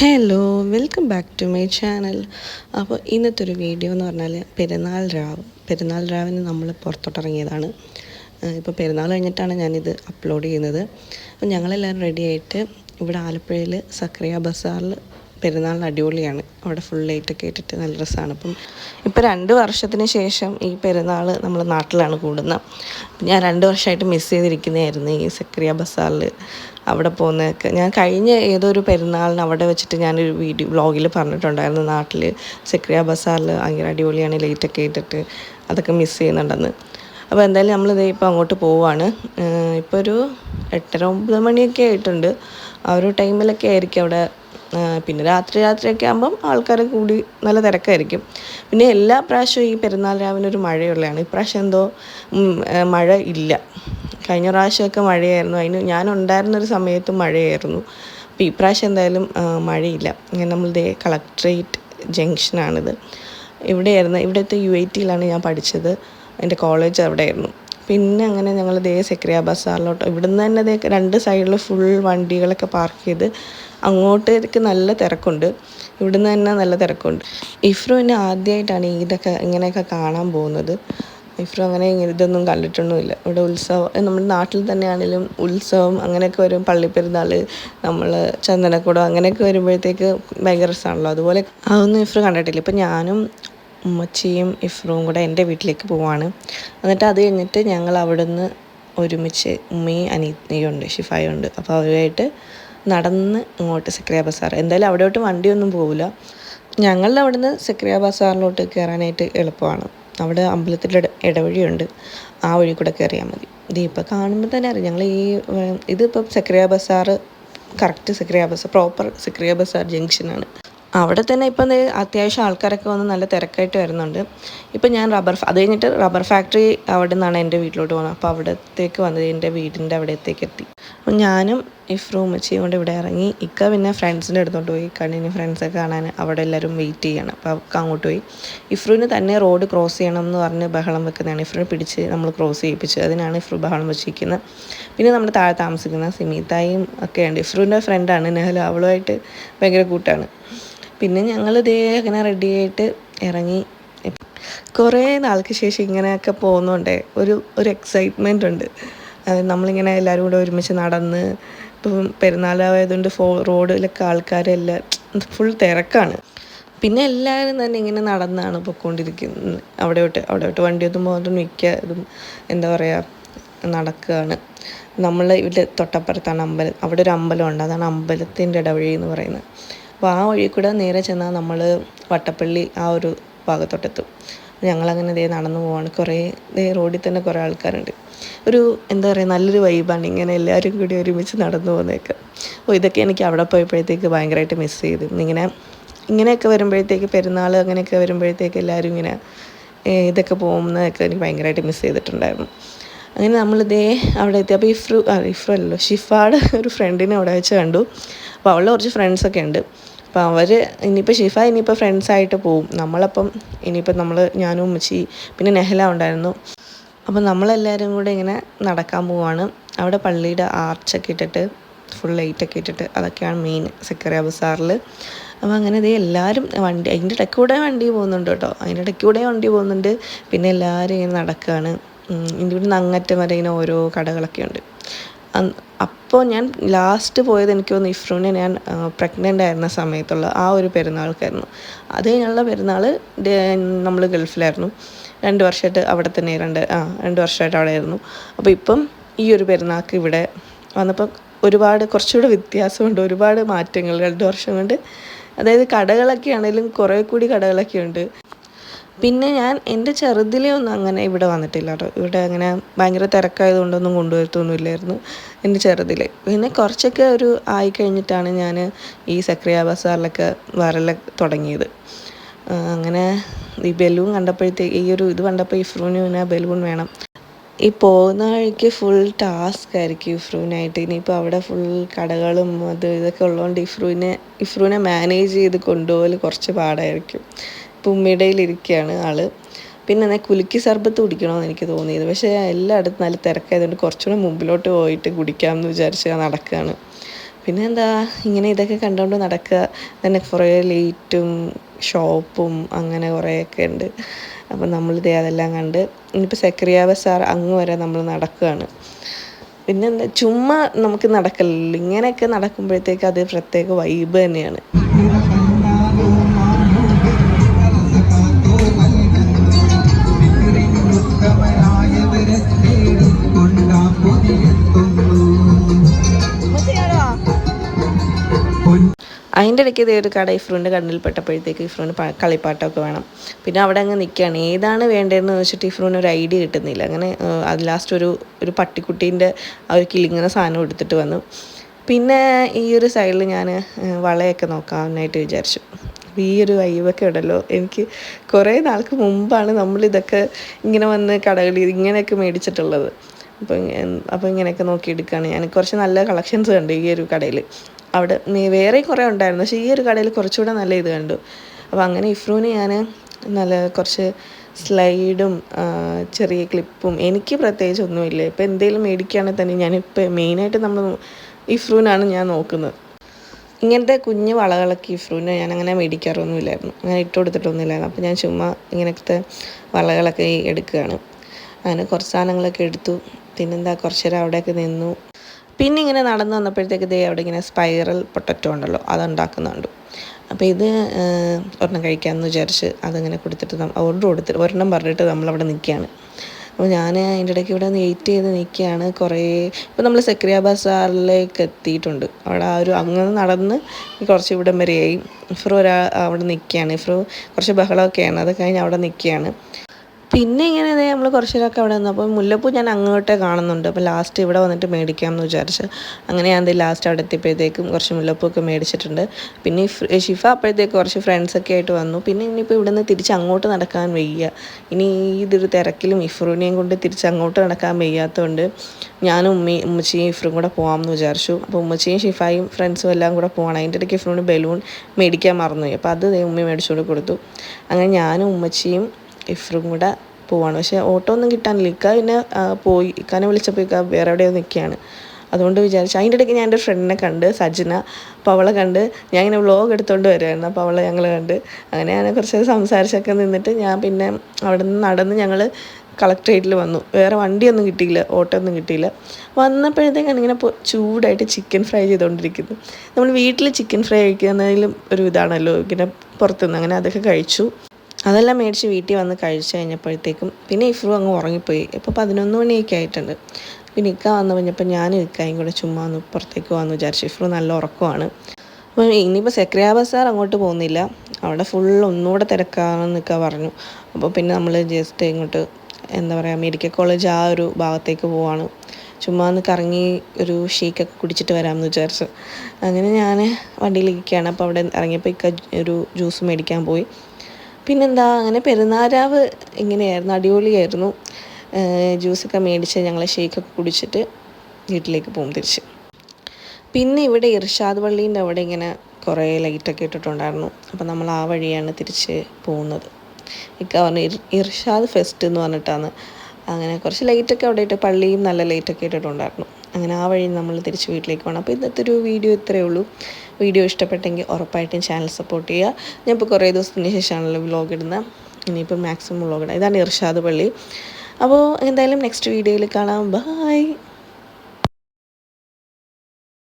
Hello welcome back to my channel അപ്പോൾ ഇന്നത്തെ ഒരു വീഡിയോ എന്ന് പറഞ്ഞാൽ പെരുന്നാൾ രാവ് പെരുന്നാൾ രാവിന് നമ്മൾ പുറത്തോട്ടിറങ്ങിയതാണ്. ഇപ്പോൾ പെരുന്നാൾ കഴിഞ്ഞിട്ടാണ് ഞാനിത് അപ്ലോഡ് ചെയ്യുന്നത്. അപ്പോൾ ഞങ്ങളെല്ലാവരും റെഡിയായിട്ട് ഇവിടെ ആലപ്പുഴയിൽ സക്രിയ ബസാറിൽ പെരുന്നാളിന് അടിപൊളിയാണ്. അവിടെ ഫുൾ ലൈറ്റൊക്കെ ഇട്ടിട്ട് നല്ല രസമാണ് അപ്പം ഇപ്പോൾ രണ്ട് വർഷത്തിന് ശേഷം ഈ പെരുന്നാൾ നമ്മൾ നാട്ടിലാണ് കൂടുന്നത്. ഞാൻ രണ്ട് വർഷമായിട്ട് മിസ് ചെയ്തിരിക്കുന്നതായിരുന്നു ഈ സക്രിയ ബസാറിൽ അവിടെ പോകുന്നതൊക്കെ. ഞാൻ കഴിഞ്ഞ ഏതോ ഒരു പെരുന്നാളിന് അവിടെ വെച്ചിട്ട് ഞാനൊരു വീഡിയോ വ്ളോഗിൽ പറഞ്ഞിട്ടുണ്ടായിരുന്നു നാട്ടിൽ സക്രിയ ബസാറിൽ ഭയങ്കര അടിപൊളിയാണ് ലൈറ്റൊക്കെ ഇട്ടിട്ട് അതൊക്കെ മിസ് ചെയ്യുന്നുണ്ടെന്ന്. അപ്പോൾ എന്തായാലും നമ്മളിത് ഇപ്പോൾ അങ്ങോട്ട് പോവുകയാണ് ഇപ്പോൾ ഒരു എട്ടര ഒമ്പത് മണിയൊക്കെ ആയിട്ടുണ്ട്. ആ ഒരു ടൈമിലൊക്കെ ആയിരിക്കും അവിടെ പിന്നെ രാത്രി രാത്രിയൊക്കെ ആകുമ്പം ആൾക്കാർ കൂടി നല്ല തിരക്കായിരിക്കും. പിന്നെ എല്ലാ പ്രാവശ്യവും ഈ പെരുന്നാൾ രാവിലെ ഒരു മഴയുള്ളതാണ്. ഇപ്രാവശ്യം എന്തോ മഴ ഇല്ല. കഴിഞ്ഞ പ്രാവശ്യമൊക്കെ മഴയായിരുന്നു. അതിന് ഞാൻ ഉണ്ടായിരുന്നൊരു സമയത്ത് മഴയായിരുന്നു. അപ്പോൾ ഇപ്രാവശ്യം എന്തായാലും മഴയില്ല. ഇങ്ങനെ നമ്മളുടെ കളക്ട്രേറ്റ് ജംഗ്ഷനാണിത്. ഇവിടെയായിരുന്നു ഇവിടുത്തെ യു ഐ ടിയിലാണ് ഞാൻ പഠിച്ചത്. എന്റെ കോളേജ് അവിടെയായിരുന്നു. പിന്നെ അങ്ങനെ ഞങ്ങൾ ദേ സെക്രിയ ബസാറിലോട്ട് ഇവിടുന്ന് തന്നെ ദേ രണ്ട് സൈഡിൽ ഫുൾ വണ്ടികളൊക്കെ പാർക്ക് ചെയ്ത് അങ്ങോട്ടേക്ക് നല്ല തിരക്കുണ്ട്. ഇവിടുന്ന് തന്നെ നല്ല തിരക്കുണ്ട്. ഇഫ്രു എന്നെ ആദ്യമായിട്ടാണ് ഇതൊക്കെ ഇങ്ങനെയൊക്കെ കാണാൻ പോകുന്നത്. ഇഫ്രു അങ്ങനെ ഇതൊന്നും കണ്ടിട്ടൊന്നുമില്ല. ഇവിടെ ഉത്സവം നമ്മുടെ നാട്ടിൽ തന്നെയാണെങ്കിലും ഉത്സവം അങ്ങനെയൊക്കെ വരും. പള്ളിപ്പെരുന്നാൾ നമ്മൾ ചന്ദനക്കുടം അങ്ങനെയൊക്കെ വരുമ്പോഴത്തേക്ക് ഭയങ്കര രസമാണല്ലോ. അതുപോലെ അതൊന്നും ഇഫ്രു കണ്ടിട്ടില്ല. ഇപ്പം ഞാനും ഉമ്മച്ചിയും ഇഫ്രുവും കൂടെ എന്റെ വീട്ടിലേക്ക് പോവാണ്. എന്നിട്ട് അത് കഴിഞ്ഞിട്ട് ഞങ്ങൾ അവിടുന്ന് ഒരുമിച്ച് ഉമ്മയും അനിയത്തിയും ഉണ്ട് ഷിഫായും ഉണ്ട് അപ്പോൾ അവരുമായിട്ട് നടന്ന് ഇങ്ങോട്ട് സക്രിയ ബസാർ എന്തായാലും അവിടോട്ട് വണ്ടിയൊന്നും പോവില്ല. ഞങ്ങളുടെ അവിടുന്ന് സക്രിയ ബസാറിലോട്ട് കയറാനായിട്ട് എളുപ്പമാണ്. അവിടെ അമ്പലത്തിന്റെ ഇടവഴിയുണ്ട്. ആ വഴി കൂടെ കയറിയാൽ മതി. ഇതിപ്പോൾ കാണുമ്പോൾ തന്നെ അറിയാം. ഞങ്ങൾ ഈ ഇതിപ്പം സക്രിയ ബസാർ കറക്റ്റ് സക്രിയ ബസാർ പ്രോപ്പർ സക്രിയ ബസാർ ജംഗ്ഷനാണ്. അവിടെ തന്നെ ഇപ്പം അത്യാവശ്യം ആൾക്കാരൊക്കെ വന്ന് നല്ല തിരക്കായിട്ട് വരുന്നുണ്ട്. ഇപ്പം ഞാൻ റബ്ബർ അത് കഴിഞ്ഞിട്ട് റബ്ബർ ഫാക്ടറി അവിടെ നിന്നാണ് എന്റെ വീട്ടിലോട്ട് പോകുന്നത് അപ്പോൾ അവിടത്തേക്ക് വന്നത് എന്റെ വീടിന്റെ അവിടത്തേക്ക് എത്തി. അപ്പം ഞാനും ഇഫ്രു ഉമ്മച്ചിയും കൊണ്ട് ഇവിടെ ഇറങ്ങി. ഇക്ക പിന്നെ ഫ്രണ്ട്സിന്റെ അടുത്തോട്ട് പോയി. കണ്ണിന് ഫ്രണ്ട്സൊക്കെ കാണാൻ അവിടെ എല്ലാവരും വെയിറ്റ് ചെയ്യണം. അപ്പോൾ അവർക്ക് അങ്ങോട്ട് പോയി. ഇഫ്രുവിന് തന്നെ റോഡ് ക്രോസ് ചെയ്യണം എന്ന് പറഞ്ഞ് ബഹളം വെക്കുന്നതാണ്. ഇഫ്രൂ പിടിച്ച് നമ്മൾ ക്രോസ് ചെയ്യിപ്പിച്ചു. അതിനാണ് ഇഫ്രൂ ബഹളം വെച്ചിരിക്കുന്നത്. പിന്നെ നമ്മുടെ താഴെ താമസിക്കുന്ന സിമിതായും ഒക്കെയുണ്ട് ഇഫ്രുവിന്റെ ഫ്രണ്ടാണ് നെഹ്ല. അവളുമായിട്ട് ഭയങ്കര കൂട്ടാണ്. പിന്നെ ഞങ്ങൾ ഇതേ അങ്ങനെ റെഡിയായിട്ട് ഇറങ്ങി. കുറേ നാൾക്ക് ശേഷം ഇങ്ങനെയൊക്കെ പോകുന്നുണ്ടേ ഒരു ഒരു എക്സൈറ്റ്മെന്റ് ഉണ്ട്. നമ്മളിങ്ങനെ എല്ലാവരും കൂടെ ഒരുമിച്ച് നടന്ന് ഇപ്പം പെരുന്നാളായതുകൊണ്ട് ഫോ റോഡിലൊക്കെ ആൾക്കാരെല്ലാം ഫുൾ തിരക്കാണ്. പിന്നെ എല്ലാവരും തന്നെ ഇങ്ങനെ നടന്നാണ് പൊയ്ക്കൊണ്ടിരിക്കുന്നത് അവിടെയോട്ട് അവിടെയോട്ട് വണ്ടിയൊന്നും പോകാതെ മിക്ക ഇതും എന്താ പറയുക നടക്കുകയാണ് നമ്മൾ ഇവിടെ തൊട്ടപ്പുറത്താണ് അമ്പലം. അവിടെ ഒരു അമ്പലമുണ്ട് അതാണ് അമ്പലത്തിന്റെ ഇടവഴി എന്ന് പറയുന്നത്. അപ്പോൾ ആ വഴി കൂടെ നേരെ ചെന്നാൽ നമ്മൾ വട്ടപ്പള്ളി ആ ഒരു ഭാഗത്തോട്ടെത്തും. ഞങ്ങളങ്ങനെ ദേ നടന്നു പോവാണ്. കുറേ ദേ റോഡിൽ തന്നെ കുറേ ആൾക്കാരുണ്ട്. ഒരു എന്താ പറയുക നല്ലൊരു വൈബാണ് ഇങ്ങനെ എല്ലാവരും കൂടി ഒരുമിച്ച് നടന്നു പോകുന്നതൊക്കെ അപ്പോൾ ഇതൊക്കെ എനിക്ക് അവിടെ പോയപ്പോഴത്തേക്ക് ഭയങ്കരമായിട്ട് മിസ് ചെയ്തു. ഇങ്ങനെ ഇങ്ങനെയൊക്കെ വരുമ്പോഴത്തേക്ക് പെരുന്നാൾ അങ്ങനെയൊക്കെ വരുമ്പോഴത്തേക്ക് എല്ലാവരും ഇങ്ങനെ ഇതൊക്കെ പോകുന്നതൊക്കെ എനിക്ക് ഭയങ്കരമായിട്ട് മിസ് ചെയ്തിട്ടുണ്ടായിരുന്നു. അങ്ങനെ നമ്മളിതേ അവിടെ എത്തി. അപ്പോൾ ഇഫ്രു ഇഫ്രു അല്ലല്ലോ ഷിഫാട് ഒരു ഫ്രണ്ടിനെ അവിടെ വെച്ച് കണ്ടു. അപ്പോൾ അവളുടെ കുറച്ച് ഫ്രണ്ട്സൊക്കെ ഉണ്ട്. അപ്പോൾ അവർ ഇനിയിപ്പോൾ ഷിഫ ഇനിയിപ്പോൾ ഫ്രണ്ട്സായിട്ട് പോവും. നമ്മളപ്പം ഇനിയിപ്പോൾ നമ്മൾ ഞാനും ഉമ്മച്ചി പിന്നെ നെഹല ഉണ്ടായിരുന്നു. അപ്പോൾ നമ്മളെല്ലാവരും കൂടെ ഇങ്ങനെ നടക്കാൻ പോവാണ്. അവിടെ പള്ളിയുടെ ആർച്ചൊക്കെ ഇട്ടിട്ട് ഫുൾ ലൈറ്റൊക്കെ ഇട്ടിട്ട് അതൊക്കെയാണ് മെയിൻ സെക്കറി ബസാറിൽ അപ്പോൾ അങ്ങനെ ഇതേ എല്ലാവരും വണ്ടി അതിന്റെ ഇടയ്ക്ക് കൂടെ വണ്ടി പോകുന്നുണ്ട് കേട്ടോ. അതിന്റെ ഇടയ്ക്ക് കൂടെ വണ്ടി പോകുന്നുണ്ട്. പിന്നെ എല്ലാവരും ഇങ്ങനെ നടക്കുകയാണ് ഇതിന്റെ ഇവിടെ നിന്ന് അങ്ങറ്റം വരെ ഇങ്ങനെ ഓരോ കടകളൊക്കെ ഉണ്ട്. അപ്പോൾ ഞാൻ ലാസ്റ്റ് പോയത് എനിക്ക് തോന്നുന്നു ഇഫ്രൂനെ ഞാൻ പ്രഗ്നന്റ് ആയിരുന്ന സമയത്തുള്ള ആ ഒരു പെരുന്നാൾക്കായിരുന്നു. അത് കഴിഞ്ഞുള്ള പെരുന്നാൾ നമ്മൾ ഗൾഫിലായിരുന്നു. രണ്ട് വർഷമായിട്ട് അവിടെ തന്നെ രണ്ട് ആ രണ്ട് വർഷമായിട്ട് അവിടെ ആയിരുന്നു. അപ്പോൾ ഇപ്പം ഈ ഒരു പെരുന്നാൾക്ക് ഇവിടെ വന്നപ്പോൾ ഒരുപാട് കുറച്ചുകൂടെ വ്യത്യാസമുണ്ട്. ഒരുപാട് മാറ്റങ്ങൾ രണ്ട് വർഷം കൊണ്ട്. അതായത് കടകളൊക്കെ ആണെങ്കിലും കുറേ കൂടി കടകളൊക്കെ ഉണ്ട്. പിന്നെ ഞാൻ എന്റെ ചെറുതിലേ ഒന്നും അങ്ങനെ ഇവിടെ വന്നിട്ടില്ല കേട്ടോ. ഇവിടെ അങ്ങനെ ഭയങ്കര തിരക്കായതുകൊണ്ടൊന്നും കൊണ്ടുവരത്തൊന്നുമില്ലായിരുന്നു എന്റെ ചെറുതിൽ പിന്നെ കുറച്ചൊക്കെ ഒരു ആയി കഴിഞ്ഞിട്ടാണ് ഞാൻ ഈ സക്രിയ ബസാറിലൊക്കെ വരല തുടങ്ങിയത്. അങ്ങനെ ഈ ബലൂൺ കണ്ടപ്പോഴത്തേക്ക് ഈ ഒരു ഇത് കണ്ടപ്പോൾ ഇഫ്രൂന് പിന്നെ ബലൂൺ വേണം. ഈ പോകുന്ന വഴിക്ക് ഫുൾ ടാസ്ക് ആയിരിക്കും ഇഫ്രൂവിനായിട്ട് ഇനിയിപ്പോൾ അവിടെ ഫുൾ കടകളും അത് ഇതൊക്കെ ഉള്ളതുകൊണ്ട് ഇഫ്രൂവിനെ ഇഫ്രൂവിനെ മാനേജ് ചെയ്ത് കൊണ്ടുപോകൽ കുറച്ച് പാടായിരിക്കും. ഇപ്പോൾ ഉമ്മയുടെയിലിരിക്കുകയാണ് ആൾ. പിന്നെ എന്നാൽ കുലുക്കി സർബത്ത് കുടിക്കണമെന്ന് എനിക്ക് തോന്നിയത്. പക്ഷേ എല്ലായിടത്തും നല്ല തിരക്കായതുകൊണ്ട് കുറച്ചുകൂടെ മുമ്പിലോട്ട് പോയിട്ട് കുടിക്കാം എന്ന് വിചാരിച്ച് ഞാൻ നടക്കുകയാണ്. പിന്നെ എന്താ ഇങ്ങനെ ഇതൊക്കെ കണ്ടുകൊണ്ട് നടക്കുക. തന്നെ കുറേ ലൈറ്റും ഷോപ്പും അങ്ങനെ കുറേയൊക്കെ ഉണ്ട്. അപ്പം നമ്മളിതേ അതെല്ലാം കണ്ട് ഇനിയിപ്പോൾ സെക്രിയാവ സാർ അങ്ങ് വരെ നമ്മൾ നടക്കുകയാണ്. പിന്നെ എന്താ ചുമ്മാ നമുക്ക് നടക്കലല്ലോ ഇങ്ങനെയൊക്കെ നടക്കുമ്പോഴത്തേക്ക് അത് പ്രത്യേക വൈബ് തന്നെയാണ്. അതിന്റെ ഇടയ്ക്ക് ഇതേ ഒരു കട ഇഫ്രൂന്റെ കണ്ണിൽ പെട്ടപ്പോഴത്തേക്ക് ഇഫ്രൂന് പ- കളിപ്പാട്ടമൊക്കെ വേണം. പിന്നെ അവിടെ അങ്ങ് നിൽക്കുകയാണ്. ഏതാണ് വേണ്ടതെന്ന് വെച്ചിട്ട് ഇഫ്രൂന് ഒരു ഐഡിയ കിട്ടുന്നില്ല. അങ്ങനെ അത് ലാസ്റ്റ് ഒരു ഒരു പട്ടിക്കുട്ടീന്റെ ഒരു കിളിങ്ങനെ സാധനം എടുത്തിട്ട് വന്നു. പിന്നെ ഈ ഒരു സൈഡിൽ ഞാൻ വളയൊക്കെ നോക്കാനായിട്ട് വിചാരിച്ചു. ഈ ഒരു വൈബൊക്കെ ഉണ്ടല്ലോ. എനിക്ക് കുറേ നാൾക്ക് മുമ്പാണ് നമ്മളിതൊക്കെ ഇങ്ങനെ വന്ന് കടകളിൽ ഇങ്ങനെയൊക്കെ മേടിച്ചിട്ടുള്ളത്. അപ്പം അപ്പോൾ ഇങ്ങനെയൊക്കെ നോക്കിയെടുക്കുകയാണ് ഞാൻ. കുറച്ച് നല്ല കളക്ഷൻസ് കണ്ടു ഈ ഒരു കടയിൽ അവിടെ വേറെ കുറേ ഉണ്ടായിരുന്നു. പക്ഷേ ഈ ഒരു കടയിൽ കുറച്ചുകൂടെ നല്ല ഇത് കണ്ടു. അപ്പോൾ അങ്ങനെ ഇഫ്രൂന് ഞാൻ നല്ല കുറച്ച് സ്ലൈഡും ചെറിയ ക്ലിപ്പും എനിക്ക് പ്രത്യേകിച്ച് ഒന്നുമില്ല. ഇപ്പോൾ എന്തെങ്കിലും മേടിക്കുകയാണെങ്കിൽ തന്നെ ഞാനിപ്പോൾ മെയിനായിട്ട് നമ്മൾ ഇഫ്രൂനാണ് ഞാൻ നോക്കുന്നത്. ഇങ്ങനത്തെ കുഞ്ഞു വളകളൊക്കെ ഇഫ്രൂന് ഞാൻ അങ്ങനെ മേടിക്കാറൊന്നുമില്ലായിരുന്നു. അങ്ങനെ ഇട്ട് കൊടുത്തിട്ടൊന്നുമില്ലായിരുന്നു. അപ്പോൾ ഞാൻ ചുമ്മാ ഇങ്ങനത്തെ വളകളൊക്കെ എടുക്കുകയാണ്. അങ്ങനെ കുറച്ച് സാധനങ്ങളൊക്കെ എടുത്തു. പിന്നെന്താ കുറച്ച് നേരം അവിടെയൊക്കെ നിന്നു. പിന്നെ ഇങ്ങനെ നടന്നു വന്നപ്പോഴത്തേക്ക് ദേ അവിടെ ഇങ്ങനെ സ്പൈറൽ പൊട്ടറ്റോ ഉണ്ടല്ലോ അതുണ്ടാക്കുന്നുണ്ട്. അപ്പോൾ ഇത് ഒരെണ്ണം കഴിക്കാമെന്ന് വിചാരിച്ച് അതിങ്ങനെ കൊടുത്തിട്ട് ഓർഡർ കൊടുത്തിട്ട് ഒരെണ്ണം പറഞ്ഞിട്ട് നമ്മളവിടെ നിൽക്കുകയാണ്. അപ്പോൾ ഞാൻ അതിന്റെ ഇടയ്ക്ക് ഇവിടെ വെയിറ്റ് ചെയ്ത് നിൽക്കുകയാണ്. കുറേ ഇപ്പോൾ നമ്മൾ സെക്രിയ ബസാറിലേക്ക് എത്തിയിട്ടുണ്ട്. അവിടെ ആ ഒരു അങ്ങനെ നടന്ന് കുറച്ച് ഇവിടം വരെയായി. ഇഫ്രോ ഒരാ അവിടെ നിൽക്കുകയാണ്. ഇഫ്രോ കുറച്ച് ബഹളമൊക്കെയാണ്. അത് കഴിഞ്ഞ് അവിടെ നിൽക്കുകയാണ്. പിന്നെ ഇങ്ങനെ ഇതേ നമ്മൾ കുറച്ച് നേരമൊക്കെ അവിടെ നിന്നപ്പോൾ മുല്ലപ്പൂ ഞാൻ അങ്ങോട്ടേ കാണുന്നുണ്ട്. അപ്പോൾ ലാസ്റ്റ് ഇവിടെ വന്നിട്ട് മേടിക്കാമെന്ന് വിചാരിച്ച് അങ്ങനെ ഞാൻ ലാസ്റ്റ് അവിടെ എത്തിയപ്പോഴത്തേക്കും കുറച്ച് മുല്ലപ്പൂ ഒക്കെ മേടിച്ചിട്ടുണ്ട്. പിന്നെ ഷിഫ അപ്പോഴത്തേക്ക് കുറച്ച് ഫ്രണ്ട്സൊക്കെ ആയിട്ട് വന്നു. പിന്നെ ഇനിയിപ്പോൾ ഇവിടെ നിന്ന് തിരിച്ച് അങ്ങോട്ട് നടക്കാൻ വയ്യ. ഇനി ഇതൊരു തിരക്കിലും ഇഫ്രൂനെയും കൊണ്ട് തിരിച്ച് അങ്ങോട്ട് നടക്കാൻ വയ്യാത്തതുകൊണ്ട് ഞാനും ഉമ്മയും ഉമ്മച്ചിയും ഇഫ്രും കൂടെ പോകാമെന്ന് വിചാരിച്ചു. അപ്പോൾ ഉമ്മച്ചിയും ഷിഫായും ഫ്രണ്ട്സും എല്ലാം കൂടെ പോകണം അതിന്റെ ഇടയ്ക്ക് ഇഫ്രൂന് ബലൂൺ മേടിക്കാൻ മറന്നുപോയി. അപ്പോൾ അത് ഉമ്മ മേടിച്ചുകൊണ്ട് കൊടുത്തു. അങ്ങനെ ഞാനും ഉമ്മച്ചിയും ഇഫ്രും കൂടെ പോവാണ്. പക്ഷേ ഓട്ടോ ഒന്നും കിട്ടാനില്ല. ഇക്ക പിന്നെ പോയി. ഇക്കാനെ വിളിച്ചപ്പോൾ ഇക്ക വേറെ എവിടെയോ നിൽക്കുകയാണ് അതുകൊണ്ട് വിചാരിച്ചു. അതിന്റെ ഇടയ്ക്ക് ഞാൻ എന്റെ ഫ്രണ്ടിനെ കണ്ട് സജ്ന അപ്പോൾ അവളെ കണ്ട് ഞാൻ ഇങ്ങനെ വ്ളോഗ് എടുത്തുകൊണ്ട് വരുമായിരുന്നു അപ്പോൾ അവളെ ഞങ്ങൾ കണ്ട് അങ്ങനെ ഞാൻ കുറച്ച് സംസാരിച്ചൊക്കെ നിന്നിട്ട് ഞാൻ പിന്നെ അവിടെ നിന്ന് നടന്ന് ഞങ്ങൾ കളക്ട്രേറ്റിൽ വന്നു. വേറെ വണ്ടിയൊന്നും കിട്ടിയില്ല. ഓട്ടോ ഒന്നും കിട്ടിയില്ല വന്നപ്പോഴത്തേക്കാണ് ഇങ്ങനെ ചൂടായിട്ട് ചിക്കൻ ഫ്രൈ ചെയ്തുകൊണ്ടിരിക്കുന്നു നമ്മൾ വീട്ടിൽ ചിക്കൻ ഫ്രൈ കഴിക്കുന്നതിലും ഒരു ഇതാണല്ലോ. ഇങ്ങനെ പുറത്തുനിന്ന് അങ്ങനെ അതൊക്കെ കഴിച്ചു. അതെല്ലാം മേടിച്ച് വീട്ടിൽ വന്ന് കഴിച്ചു കഴിഞ്ഞപ്പോഴത്തേക്കും പിന്നെ ഇഫ്രു അങ്ങ് ഉറങ്ങിപ്പോയി. ഇപ്പോൾ പതിനൊന്ന് മണിയൊക്കെ ആയിട്ടുണ്ട്. പിന്നെ ഇക്ക വന്നു കഴിഞ്ഞപ്പോൾ ഞാനും ഇക്കായും കൂടെ ചുമ്മാ ഒന്ന് പുറത്തേക്ക് വന്നു വിചാരിച്ചു. ഇഫ്രു നല്ല ഉറക്കമാണ്. അപ്പോൾ ഇനിയിപ്പോൾ സെക്രിയ ബസാർ അങ്ങോട്ട് പോകുന്നില്ല. അവിടെ ഫുൾ ഒന്നുകൂടെ തിരക്കാണെന്നൊക്കെ പറഞ്ഞു. അപ്പോൾ പിന്നെ നമ്മൾ ജസ്റ്റ് ഇങ്ങോട്ട് എന്താ പറയുക മെഡിക്കൽ കോളേജ് ആ ഒരു ഭാഗത്തേക്ക് പോവാണ്. ചുമ്മാ ഒന്ന് കറങ്ങി ഒരു ഷേക്കൊക്കെ കുടിച്ചിട്ട് വരാമെന്ന് വിചാരിച്ചു. അങ്ങനെ ഞാൻ വണ്ടിയിലിരിക്കുകയാണ്. അപ്പോൾ അവിടെ ഇറങ്ങിയപ്പോൾ ഇക്ക ഒരു ജ്യൂസ് മേടിക്കാൻ പോയി. പിന്നെന്താ അങ്ങനെ പെരുന്നാരാവ് ഇങ്ങനെയായിരുന്നു അടിപൊളിയായിരുന്നു. ജ്യൂസൊക്കെ മേടിച്ച് ഞങ്ങൾ ഷേക്കൊക്കെ കുടിച്ചിട്ട് വീട്ടിലേക്ക് പോകും തിരിച്ച്. പിന്നെ ഇവിടെ ഇർഷാദ് പള്ളീന്റെ അവിടെ ഇങ്ങനെ കുറേ ലൈറ്റൊക്കെ ഇട്ടിട്ടുണ്ടായിരുന്നു. അപ്പോൾ നമ്മൾ ആ വഴിയാണ് തിരിച്ച് പോകുന്നത്. ഇക്ക പറഞ്ഞു ഇർ ഇർഷാദ് ഫെസ്റ്റ് എന്ന് പറഞ്ഞിട്ടാണ്. അങ്ങനെ കുറച്ച് ലൈറ്റൊക്കെ അവിടെ ഇട്ട് പള്ളിയും നല്ല ലൈറ്റൊക്കെ ഇട്ടിട്ടുണ്ടായിരുന്നു. അങ്ങനെ ആ വഴി നമ്മൾ തിരിച്ച് വീട്ടിലേക്ക് പോകണം. അപ്പോൾ ഇന്നത്തെ ഒരു വീഡിയോ ഇത്രയേ ഉള്ളൂ. വീഡിയോ ഇഷ്ടപ്പെട്ടെങ്കിൽ ഉറപ്പായിട്ടും ചാനൽ സപ്പോർട്ട് ചെയ്യുക. ഞാൻ ഇപ്പോൾ കുറേ ദിവസത്തിന് ശേഷമാണല്ലോ വ്ലോഗ് ഇടുന്നത്. ഇനിയിപ്പോൾ മാക്സിമം വ്ലോഗ് ഇടാം. ഇതാണ് ഇർഷാദ് പള്ളി. അപ്പോൾ എന്തായാലും നെക്സ്റ്റ് വീഡിയോയിൽ കാണാം. ബായ്